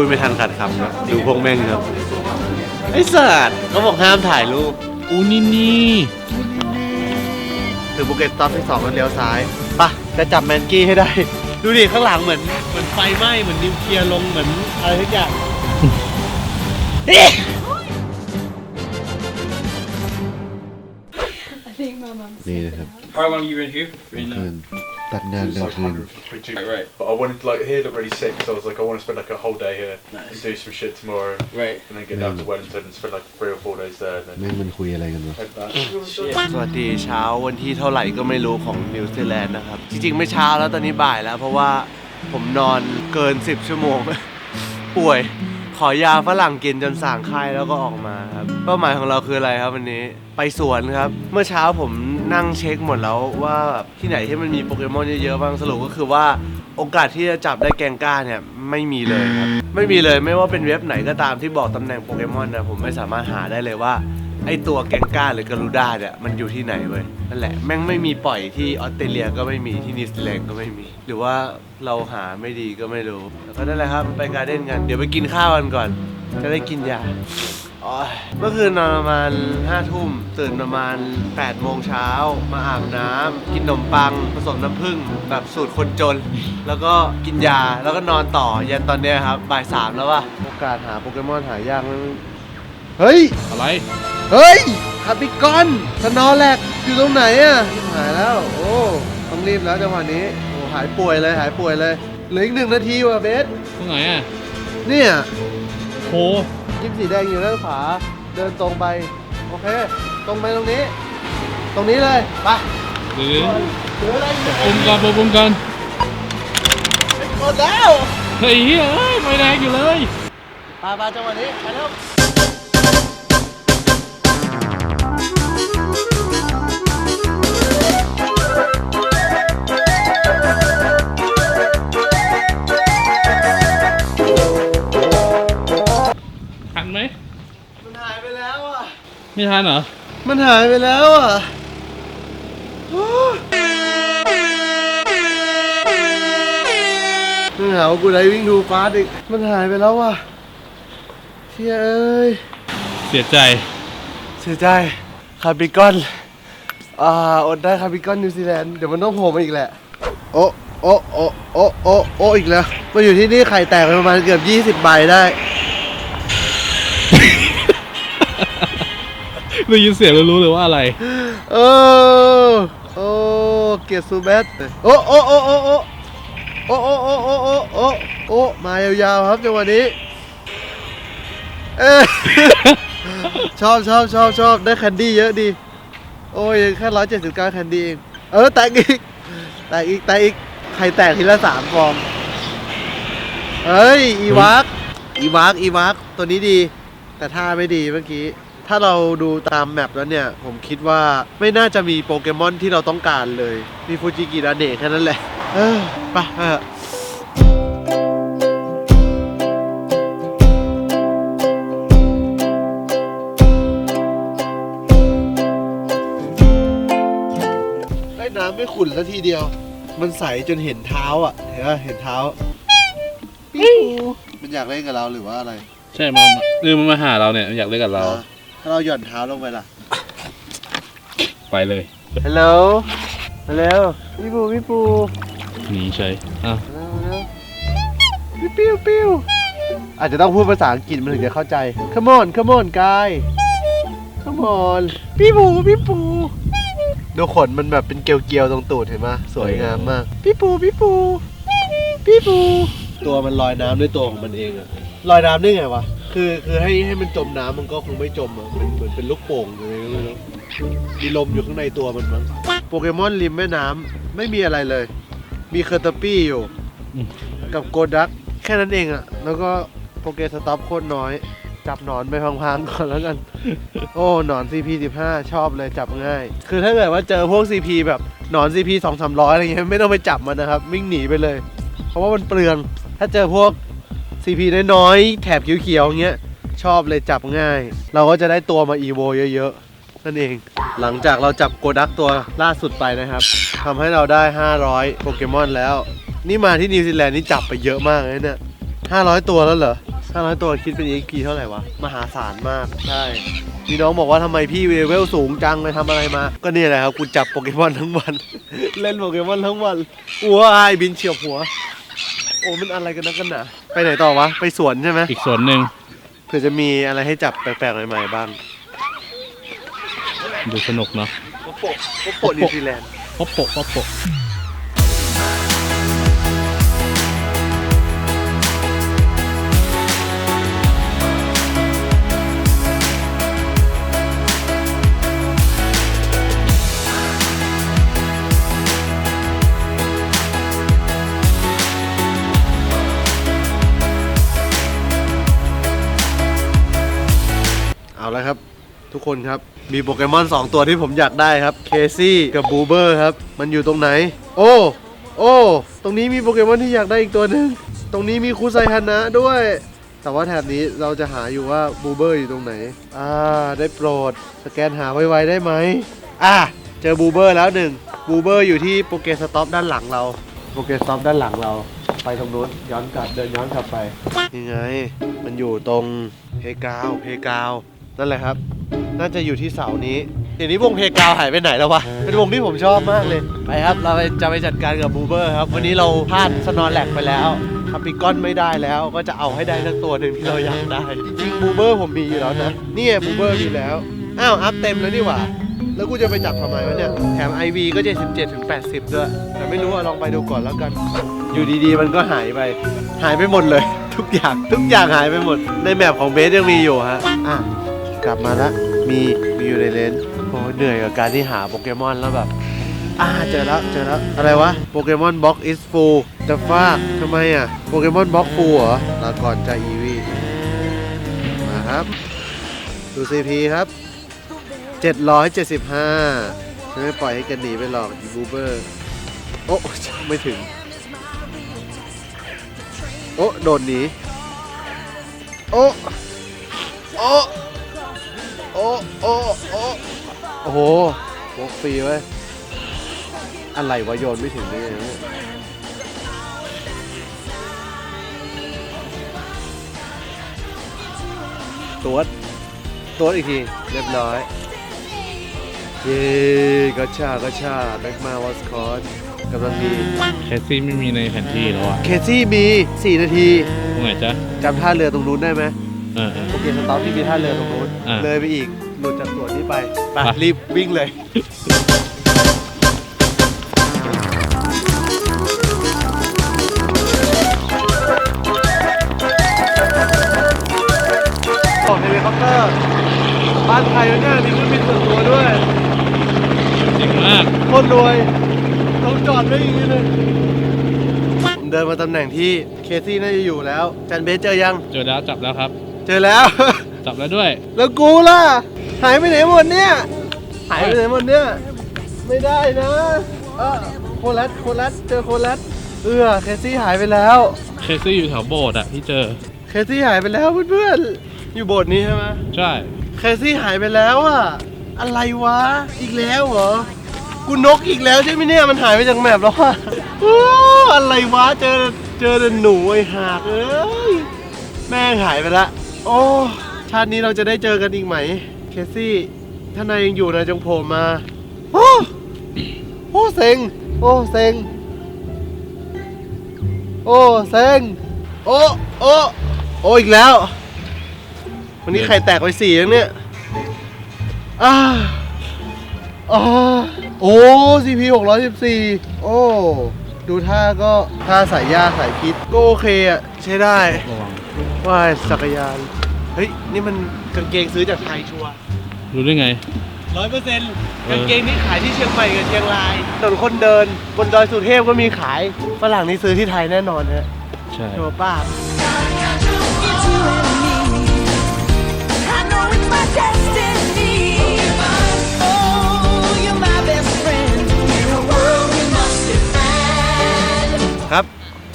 พูดไม่ทันขาดคำครับดูพวกแม่งครับ ไอ้สัตว์เขาบอกห้ามถ่ายรูปอูนี่นี่ถึงภูเก็ตสต็อปที่สองแล้วเลี้ยวซ้ายปะจะจับแมนกี้ให้ได้ ดูดิข้างหลังเหมือน เหมือนไฟไหม้เหมือนนิวเคลียร์ลงเหมือนอะไรทุกอย่างนี่นะครับ How long you been here? Been, uh, ตัดงานกลางคืน Right, right, But I wanted like here looked really sick, so I was like, I want to spend like a whole day here Nice. and do some shit tomorrow, right. and then get down to Wellington and spend like three or four days there, and then แม่งมันคุยอะไรกันวะ head back. สวัสดีเช้าวันที่เท่าไหร่ก็ไม่รู้ของนิวซีแลนด์นะครับ จริงๆ ไม่เช้าแล้วตอนนี้บ่ายแล้ว เพราะว่าผมนอนเกิน 10 ชั่วโมง ป่วย ขอยาฝรั่งกินจนสางไข้แล้วก็ออกมาครับ เป้าหมายของเราคืออะไรครับวันนี้ ไปสวนครับ เมื่อเช้าผมนั่งเช็คหมดแล้วว่าแบบที่ไหนที่มันมีโปเกมอนเยอะๆบ้างสรุปก็คือว่าโอกาสที่จะจับได้แกงก้าเนี่ยไม่มีเลยครับ ไม่มีเลยไม่ว่าเป็นเว็บไหนก็ตามที่บอกตำแหน่งโปเกมอนนะผมไม่สามารถหาได้เลยว่า ไอตัวแกงก้าหรือการูด้าเนี่ยมันอยู่ที่ไหนเว้ยนั่นแหละแม่งไม่มีปล่อยที่ออสเตรเลียก็ไม่มีที่นิวซีแลนด์ก็ไม่มี หรือว่าเราหาไม่ดีก็ไม่รู้แล้วก็นั่นแหละครับไปการ์เด้นกันเดี๋ยวไปกินข้าวกันก่อน จะได้กินยาเมื่อคืนนอนประมาณห้าทุ่มตื่นประมาณ8ปดโมงเช้ามาอาบน้ำกินขนมปัง ผสมน้ำผึ้งแบบสูตรคนจน แล้วก็กินยาแล้วก็นอนต่อยันตอนเนี้ยครับบ่ายสามแล้วว่ะโอกาสหาโปเกมอนหายากเฮ้ย อะไร เฮ้ยคาปิกอนสนอแลกอยู่ตรงไหนอะหายแล้ว โอ้ต้องรีบแล้วจังหวะนี้โอ้หายป่วยเลยหายป่วยเลยเหลืออีกหนึ่งนาทีว่ะเบสตรงไหนอะเนี่ยโหยิ้มสีแดงอยู่ด้านขวาเดินตรงไป โอเค ตรงไปตรงนี้ ตรงนี้เลยไปหรือเหลืออะไรอยู่ปุ่มก่อนปุ่มก่อนหมดแล้วเฮ้ยเฮ้ยเอ้ยไฟแดงอยู่เลยไปไปจังหวะนี้ไปเร็ว ไม่ทันเหรอ มันหายไปแล้วอะโอ้ยมึงหาว่ากูไดวิ่งดูฟาสอีก มันหายไปแล้วว่ะเชี่ยเอ้ย เสียใจ เสียใจ คาร์บิกอน อ่า อดได้คาร์บิกอนนิวซีแลนด์ เดี๋ยวมันต้องโผล่มาอีกแหละโอ้โอ้โอ้โอ้โอ้โอ้อีกแล้วมาอยู่ที่นี่ไข่แตกไปประมาณเกือบ 20 ใบได้ ได้ยินเสียงแล้วรู้เลยว่าอะไรเออโอ้เกียรติซูเบสโอ้โอ้โอ้โอ้โอ้โอ้โอ้โอ้โอ้โอ้โอ้โอ้มายาวๆครับจังหวะนี้เอ้ยชอบชอบชอบชอบได้แคนดี้เยอะดี โอ้ยแค่ร้อยเจ็ดสิบเก้าแคนดี้เองเออแตกอีกแตกอีกแตกอีกใครแตกทีละสามฟองเฮ้ยอีวักอีวักอีวักตัวนี้ดี แต่ท่าไม่ดีเมื่อกี้ ถ้าเราดูตามแมปแล้วเนี่ย ผมคิดว่าไม่น่าจะมีโปเกมอนที่เราต้องการเลย มีฟูจิกิดาเนะแค่นั้นแหละ เออไปเออได้น้ำไม่ขุ่นสักทีเดียว มันใสจนเห็นเท้าอะ เห็นปะเห็นเท้าปิ้วมันอยากเล่นกับเราหรือว่าอะไร ใช่มันเออมันมาหาเราเนี่ยมันอยากเล่นกับเรา อะ ถ้าเราหย่อนเท้าลงไปล่ะ ไปเลยฮัลโหลฮัลโหลพี่ปูพี่ปูหนีเฉยอะฮัลโหลปิ้วปิ้วปิ้วอาจจะต้องพูดภาษาอังกฤษมันถึงจะเข้าใจ Come on Come on guy Come on พี่ปูพี่ปูดูขนมันแบบเป็นเกลียวๆตรงตูดเห็นไหมสวยงามมาก พี่ปูพี่ปูพี่ปูตัวมันลอยน้ำด้วยตัวของมันเองอะลอยน้ำได้ไงวะ คือคือให้ให้มันจมน้ำมันก็คงไม่จมอะมันเหมือนเป็นลูกโป่งเลยก็ไม่รู้มีลมอยู่ข้างในตัวมันมั้งโปเกมอนริมแม่น้ำไม่มีอะไรเลย มีเคอร์ตปี้อยู่ อืม กับโกดัก แค่นั้นเองอะ แล้วก็โปเกสต็อปโคตรน้อย จับหนอนไปพังๆก่อนแล้วกัน โอ้ หนอน CP15 ชอบเลยจับง่าย คือถ้าเกิดว่าเจอพวก CP แบบหนอน CP 2 3 0 0อะไรเงี้ยไม่ต้องไปจับมันนะครับ วิ่งหนีไปเลย เพราะว่ามันเปลือง ถ้าเจอพวก CP น้อยๆ แถบเขียวๆเงี้ย ชอบเลยจับง่าย เราก็จะได้ตัวมา EVO เยอะๆ นั่นเอง หลังจากเราจับโกดักตัวล่าสุดไปนะครับทำให้เราได้ 500 โปเกมอนแล้ว นี่มาที่นิวซีแลนด์นี่จับไปเยอะมากเลยเนี่ย500 ตัวแล้วเหรอ 500 ตัวคิดเป็น EXP เท่าไหร่วะ มหาศาลมาก ใช่มีน้องบอกว่าทำไมพี่เลเวลสูงจังเลยทำอะไรมา ก็เนี่ยแหละครับกูจับโปเกมอนทั้งวัน เล่นโปเกมอนทั้งวันว้ายบินเฉียบหัว โอ้มันอะไรกันนักกันหนาไปไหนต่อวะ ไปสวนใช่ไหมอีกส่วนหนึ่งเผื่อจะมีอะไรให้จับแปลกๆใหม่ๆบ้างดูสนุกเนาะโปโปโปโปนิวซีแลนด์ ป๊อปโปะป๊อปโปะ ทุกคนครับ มีโปเกมอน 2 ตัวที่ผมอยากได้ครับเคซี่กับบูเบอร์ครับ มันอยู่ตรงไหน โอ้โอ้ตรงนี้มีโปเกมอนที่อยากได้อีกตัวหนึ่งตรงนี้มีคุไซฮานะด้วย แต่ว่าแถบนี้เราจะหาอยู่ว่าบูเบอร์อยู่ตรงไหน อ่า ได้โปรด สแกนหาไวๆได้ไหมอ่าเจอบูเบอร์แล้วหนึ่งบูเบอร์อยู่ที่โปเกสต็อปด้านหลังเราโปเกสต็อปด้านหลังเรา ไปตรงนู้นย้อนกลับเดินย้อนกลับไปนี่ไง มันอยู่ตรงเพกาวเพกาวนั่นแหละครับ น่าจะอยู่ที่เสานี้ เดี๋ยวนี้วงเพกาวหายไปไหนแล้ววะ เป็นวงที่ผมชอบมากเลย ไปครับ เราจะไปจัดการกับบูเบอร์ครับ วันนี้เราพลาดสนอนแลกไปแล้วคาปิกอนไม่ได้แล้วก็จะเอาให้ได้สักตัวหนึ่งที่เราอยากได้ จริงๆบูเบอร์ผมมีอยู่แล้วนะ นี่ไงบูเบอร์มีแล้ว อ้าว อัพเต็มแล้วนี่หว่า แล้วกูจะไปจับทำไมวะเนี่ย แถม IV ก็ 77ถึง80 ด้วย แต่ไม่รู้อะลองไปดูก่อนแล้วกัน อยู่ดีๆ มันก็หายไป หายไปหมดเลย ทุกอย่าง ทุกอย่างหายไปหมด ในแมปของเบสยังมีอยู่ฮะ อะ กลับมาแล้ว มีมีอยู่ในเลนส์โอ้เหนื่อยกับการที่หาโปเกมอนแล้วแบบ อ่าเจอแล้วเจอแล้วอะไรวะโปเกมอนบ็อก is full แต่ฟากทำไมอะโปเกมอนบ็อก full เหรอลาก่อนใจอีวีมาครับ ดู CP ครับ 775ฉันไม่ปล่อยให้กันหนีไปหรอกอีบูเบอร์โอ้ไม่ถึง โอ้โดนหนีโอ้โอ้ โอ้โอ้โอ้โอ้โหวกฟรีไว้ย อะไรวะโยนไม่ถึงได้ไงวะเนี่ยตัวจตัวจอีกที เรียบร้อย เย้กัชชากัชชาแบ็กมาวอสคอร์กำลังดี แคสซี่ไม่มีในแผนที่แล้วอะ เคซี่มี 4 นาที ตรงไหนจ๊ะ จำท่าเรือตรงนู้นได้ไหม เออเออโอเคสต็อปที่มีท่าเรือตรงนู้นอ่า เลยไปอีกหลุดจากสวนนี้ไปไปไปรีบวิ่งเลยโอ้เฮลิคอปเตอร์ บ้านใครวะเนี่ยมีเครื่องบินส่วนตัวด้วย เจ๋งมากโคตรรวยต้องจอดไว้อย่างนี้เลยผมเดินมาตำแหน่งที่เคซี่น่าจะอยู่แล้วจันเบสเจอยัง เจอแล้วจับแล้วครับ เจอแล้ว จับแล้วด้วย แล้วกูล่ะ หายไปไหนหมดเนี่ย หายไปไหนหมดเนี่ย ไม่ได้นะ เออโคลัสโคลัสเจอโคลัสเออเคซี่หายไปแล้ว เคสซี่อยู่แถวโบสถ์อะที่เจอ เคซี่หายไปแล้วเพื่อนๆ อยู่โบสถ์นี้ใช่ไหมใช่ เคซี่หายไปแล้วอะอะไรวะ อีกแล้วเหรอ กูนกอีกแล้วใช่ไหมเนี่ย มันหายไปจากแมปแล้วอะโอ้อะไรวะ เจอเจอแต่หนูไอ้หากเอ้ย แม่งหายไปละ โอ้ ชาตินี้เราจะได้เจอกันอีกไหม เคซี่ ถ้านายยังอยู่นายจงโผล่มา โอ้โอ้เซ็ง โอ้เซ็ง โอ้เซ็ง โอ้ โอ้ โอ้อีกแล้ว วันนี้ไข่แตกไปสี่แล้วเนี่ยอ่าอ่าโอ้ CP 614โอ้ ดูท่าก็ท่าสายยาสายพิษก็โอเคอะใช้ได้ ระวัง ว่ายจักรยาน เฮ้ย นี่มันกางเกงซื้อจากไทยชัวร์รู้ได้ไง ร้อยเปอร์เซ็นต์เออกางเกงนี้ขายที่เชียงใหม่กับเชียงรายถนนคนเดิน บนดอยสุเทพก็มีขาย ฝรั่งนี่ซื้อที่ไทยแน่นอนฮะใช่ ชัวร์ป้า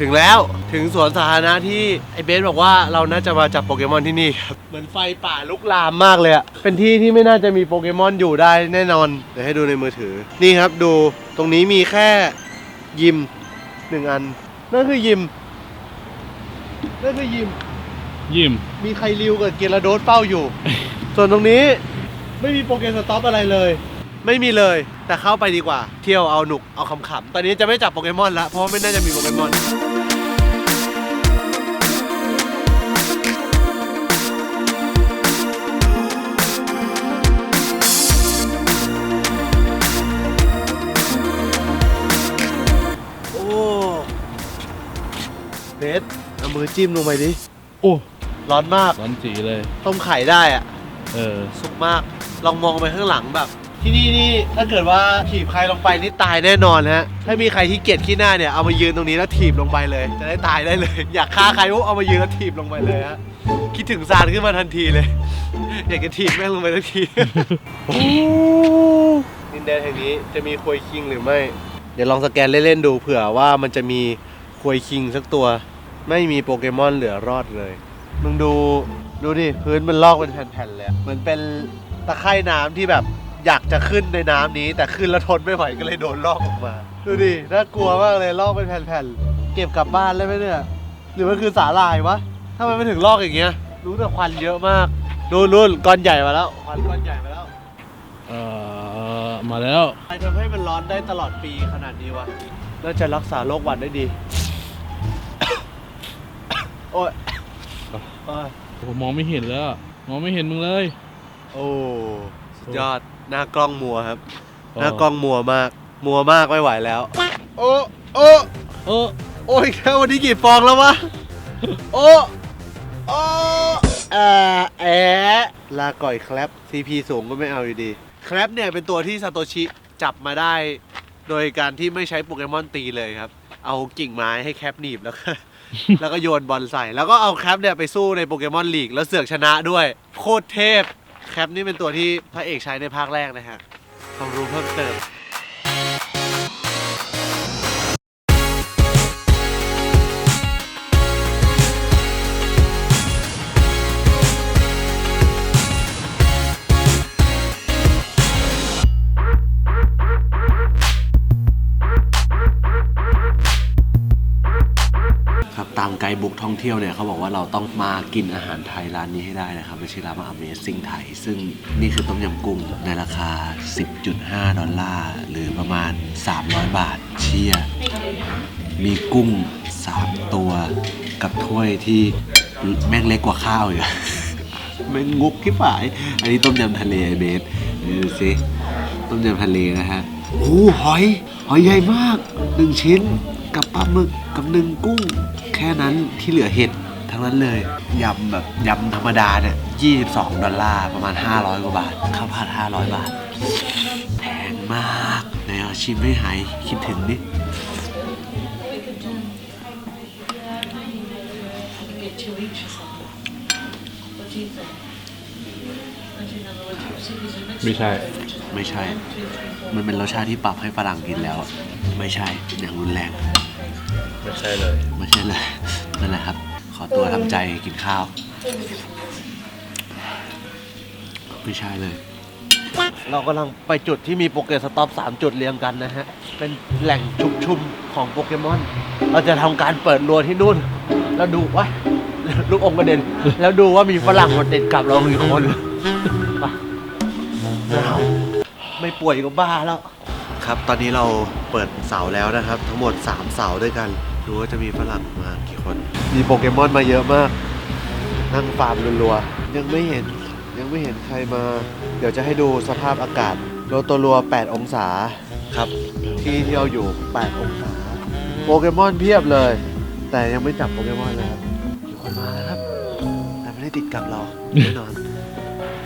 ถึงแล้วถึงสวนสาธารณะที่ไอเบสบอกว่าเราน่าจะมาจับโปเกมอนที่นี่ครับเหมือนไฟป่าลุกลามมากเลยอะเป็นที่ที่ไม่น่าจะมีโปเกมอนอยู่ได้แน่นอนเดี๋ยวให้ดูในมือถือ นี่ครับดูตรงนี้มีแค่ยิมหนึ่งอัน นั่นคือยิมนั่นคือยิม ยิมมีใครริวกับเกลาโดสเฝ้าอยู่ ส่วนตรงนี้ไม่มีโปรแกรมสต็อปอะไรเลย ไม่มีเลย แต่เข้าไปดีกว่า เที่ยวเอาหนุก เอาขำๆ ตอนนี้จะไม่จับโปเกมอนแล้วเพราะว่าไม่น่าจะมีโปเกมอน มือจิ้มลงไปดิ โอ้ร้อนมาก ร้อนจีเลย ต้มไข่ได้อะเออ สุกมาก ลองมองไปข้างหลังแบบ ที่นี่นี่ถ้าเกิดว่าถีบใครลงไปนี่ตายแน่นอนฮะ ถ้ามีใครที่เกียจขี้หน้าเนี่ยเอามายืนตรงนี้แล้วถีบลงไปเลย จะได้ตายได้เลย อยากฆ่าใครปุ๊บเอามายืนแล้วถีบลงไปเลยฮะ คิดถึงซานขึ้นมาทันทีเลย อยากจะถีบแม่งลงไปทันทีดินแดนแห่งนี้จะมีควยคิงหรือไม่ เดี๋ยวลองสแกนเล่นๆดูเผื่อว่ามันจะมีควยคิงสักตัว ไม่มีโปเกมอนเหลือรอดเลย มึงดูดูดิพื้นมันลอกเป็นแผ่นๆเลยอะเหมือนเป็นตะไคร่น้ำที่แบบอยากจะขึ้นในน้ำนี้ แต่ขึ้นแล้วทนไม่ไหวก็เลยโดนลอกออกมา ดูดิน่ากลัวมากเลยลอกเป็นแผ่นๆเก็บกลับบ้านได้ไหมเนี่ยหรือมันคือสาลายวะถ้ามันไม่ถึงลอกอย่างเงี้ย รู้แต่ควันเยอะมากนู่นนู่นก้อนใหญ่มาแล้วควันก้อนใหญ่มาแล้วเออมาแล้ว ใครทำให้มันร้อนได้ตลอดปีขนาดนี้วะน่าจะรักษาโรคหวัดได้ดี โอ้ยโอ้ยผมมองไม่เห็นแล้วอะมองไม่เห็นมึงเลย โอ้สุดยอดหน้ากล้องมัวครับเออหน้ากล้องมัวมาก มัวมากไม่ไหวแล้ว โอ้โอ้เออโอ้ยแค่วันนี้กี่ฟองแล้ววะ โอ้โอ้แอะแอะลาก่อยครับ CP สูงก็ไม่เอาอยู่ดีครับเนี่ยเป็นตัวที่ซาโตชิจับมาได้ โดยการที่ไม่ใช้โปเกมอนตีเลยครับ เอากิ่งไม้ให้แคปหนีบแล้วก็ แล้วก็โยนบอลใส่ แล้วก็เอาแคปเนี่ยไปสู้ในโปเกมอนลีกแล้วเสือกชนะด้วย โคตรเทพ แคปนี่เป็นตัวที่พระเอกใช้ในภาคแรกนะฮะความรู้เพิ่มเติม ท่องเที่ยวเนี่ยเขาบอกว่าเราต้องมากินอาหารไทยร้านนี้ให้ได้นะครับไม่ใช่ร้านว่า Amazing ไทย ซึ่งนี่คือต้มยำกุ้งในราคา 10.5 ดอลลาร์ หรือประมาณ 300 บาทเชียมีกุ้ง 3 ตัวกับถ้วยที่แม่งเล็กกว่าข้าวอีกอะแม่งงุกที่ฝ่าย อันนี้ต้มยำทะเลเบสดูสิต้มยำทะเลนะฮะโอ้หหอย หอยใหญ่มากหนึ่งชิ้น กับปลาหมึกกับหนึ่งกุ้ง แค่นั้นที่เหลือเห็ดทั้งนั้นเลยยำแบบยำธรรมดาเนี่ย22 ดอลลาร์ประมาณ 500 กว่าบาทข้าวผัด500 บาท แพงมากไหนเอาชิมไม่หายคิดถึงดิไม่ใช่ ไม่ใช่ มันเป็นรสชาติที่ปรับให้ฝรั่งกินแล้ว ไม่ใช่ อย่างรุนแรง ไม่ใช่เลย ไม่ใช่เลยนั่นแหละครับ ขอตัวทำใจกินข้าว ไม่ใช่เลย เรากำลังไปจุดที่มีโปเกสต็อป3จุดเรียงกันนะฮะ เป็นแหล่งชุมชุมของโปเกมอน เราจะทำการเปิดรัวที่นู่น แล้วดูว่าลูกอมกระเด็น แล้วดูว่ามีฝรั่งมาติดกับเรากี่คนไปเอาไม่ป่วยก็บ้าแล้ว ครับ ตอนนี้เราเปิดเสาแล้วนะครับ ทั้งหมด 3 เสาด้วยกัน ดูว่าจะมีฝรั่งมากี่คน มีโปเกมอนมาเยอะมาก นั่งฟาร์มรัวๆ ยังไม่เห็นยังไม่เห็นใครมา เดี๋ยวจะให้ดูสภาพอากาศโรโตรัว 8 องศาครับ ที่ที่เราอยู่ 8 องศา โปเกมอนเพียบเลย แต่ยังไม่จับโปเกมอนเลยครับมีคนมาแล้วครับ แต่ไม่ได้ติดกับเราแน่นอน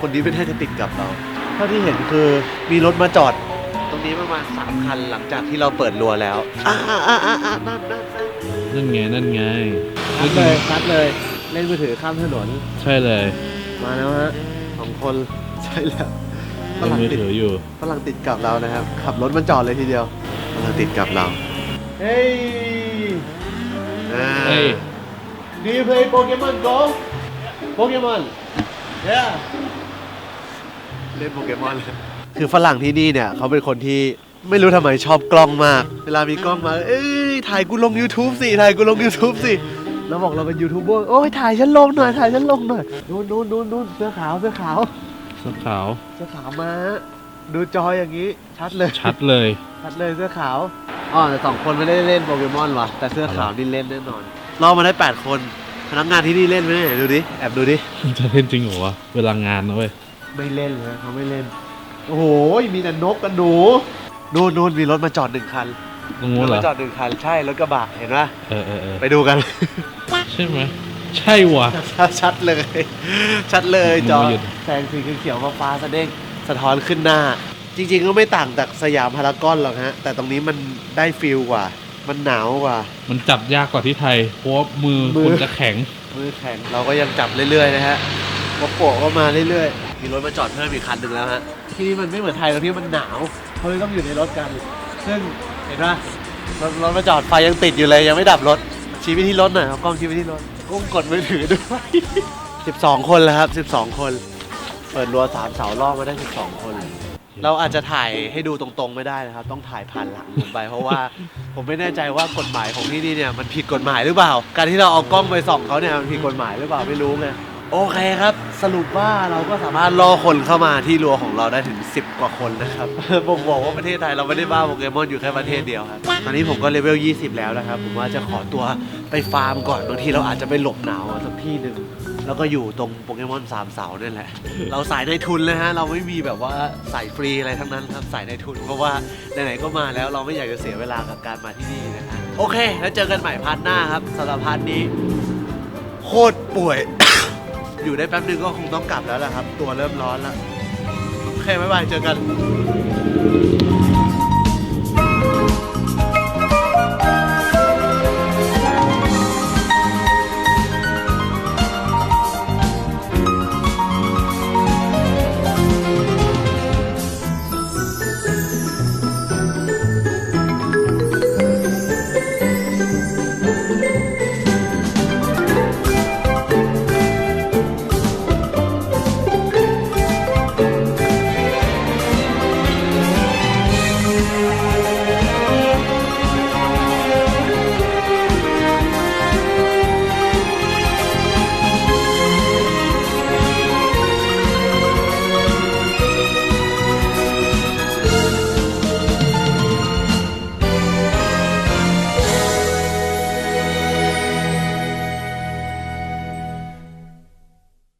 คนนี้ไม่ได้จะติดกับเรา เท่าที่เห็นคือมีรถมาจอด ตรงนี้ประมาณสามคันหลังจากที่เราเปิดรัวแล้วอ่าอ่าอ่าอ่านั่นนั่น นั่นนั่นไงนั่นไงคัดเลยคัดเลย เล่นมือถือข้ามถนน ใช่เลยมาแล้วฮะสองคนใช่แล้วฝเล่นรั่งมือติดถืออยู่ ฝรั่งติดกับเรานะครับ ขับรถมาจอดเลยทีเดียวฝรั่งติดกับเราเฮ้ยเฮ้ย Do you play Pokemon Go Pokemon Yeah เล่นโปเกมอนเลยคือฝรั่งที่นี่เนี่ย เขาเป็นคนที่ไม่รู้ทำไมชอบกล้องมาก เวลามีกล้องมา เอ้ย ถ่ายกูลง YouTube สิ ถ่ายกูลง YouTube สิ เราบอกเราเป็นยูทูบเบอร์โอ้ยถ่ายฉันลงหน่อย ถ่ายฉันลงหน่อยนู่นนู่นนู่นนู่นเสื้อขาวเสื้อขาวเสื้อขาว เสื้อขาวมาดูจออย่างนี้ ชัดเลย ชัดเลย ชัดเลยเสื้อขาวอ๋อแต่สองคนไม่ได้เล่นโปเกมอนว่ะแต่เสื้อขาวนี่เล่นแน่นอนเรามาได้ 8 คนพนักงานที่นี่เล่นไหมเนี่ยดูดิแอบดูดิจะเล่นจริงเหรอวะเวลางานนะเว้ยไม่เล่นเลยเขาไม่เล่น โอ้โหมีแต่นกกันหนูนู่นนู่นมีรถมาจอดหนึ่งคัน ตรงรนู้นถเหรอมาจอดหนึ่งคันใช่รถกระบะเห็นปะเออเออเออไปดูกัน ใช่ไหม ใช่ว่ะ ชัดเลย ชัดเลยจอมึงมาหยุด แสงสีเขียวๆฟ้าๆสะเด้งสะท้อนขึ้นหน้า จริงๆก็ไม่ต่างจากสยามพารากอนหรอกฮะ แต่ตรงนี้มันได้ฟิลกว่า มันหนาวกว่า มันจับยากกว่าที่ไทย เพราะว่ามือมือคนจะแข็ง มือแข็งเราก็ยังจับเรื่อยๆนะฮะโปโปะก็มาเรื่อยๆ มีรถมาจอดเพิ่มอีกคันหนึ่งแล้วฮะ ที่นี่มันไม่เหมือนไทยตรงที่มันหนาวเขาเลยต้องอยู่ในรถกัน ซึ่ง เห็นปะรถรถมาจอดไฟยังติดอยู่เลยยังไม่ดับรถ ชี้ไปที่รถหน่อยเอากล้องชี้ไปที่รถกุ้งกดมือถือด้วย12 คนแล้วครับ 12 คน เปิดรัวสามเสาล่อมาได้ 12 คน เราอาจจะถ่ายให้ดูตรงๆไม่ได้นะครับ ต้องถ่ายผ่านหลังผมไป เพราะว่าผมไม่แน่ใจว่ากฎหมายของที่นี่เนี่ยมันผิดกฎหมายหรือเปล่า การที่เราเอากล้องไปส่องเขาเนี่ยมันผิดกฎหมายหรือเปล่าไม่รู้ไง โอเคครับ สรุปว่าเราก็สามารถล่อคนเข้ามาที่รัวของเราได้ถึง 10 กว่าคนนะครับ ผมบอกว่าประเทศไทยเราไม่ได้บ้าโปเกมอนอยู่แค่ประเทศเดียวครับ ตอนนี้ผมก็เลเวล 20 แล้วนะครับ ผมว่าจะขอตัวไปฟาร์มก่อน บางทีเราอาจจะไปหลบหนาวสักที่หนึ่ง แล้วก็อยู่ตรงโปเกมอนสามเสานั่นแหละ เราสายในทุนเลยฮะ เราไม่มีแบบว่าสายฟรีอะไรทั้งนั้นครับสายในทุน เพราะว่าไหนๆก็มาแล้วเราไม่อยากจะเสียเวลากับการมาที่นี่นะฮะ โอเค แล้วเจอกันใหม่พาร์ทหน้าครับสำหรับพาร์ทนี้ โคตรป่วย อยู่ได้แป๊บนึงก็คงต้องกลับแล้วล่ะครับ ตัวเริ่มร้อนแล้วโอเคบ๊ายบายเจอกัน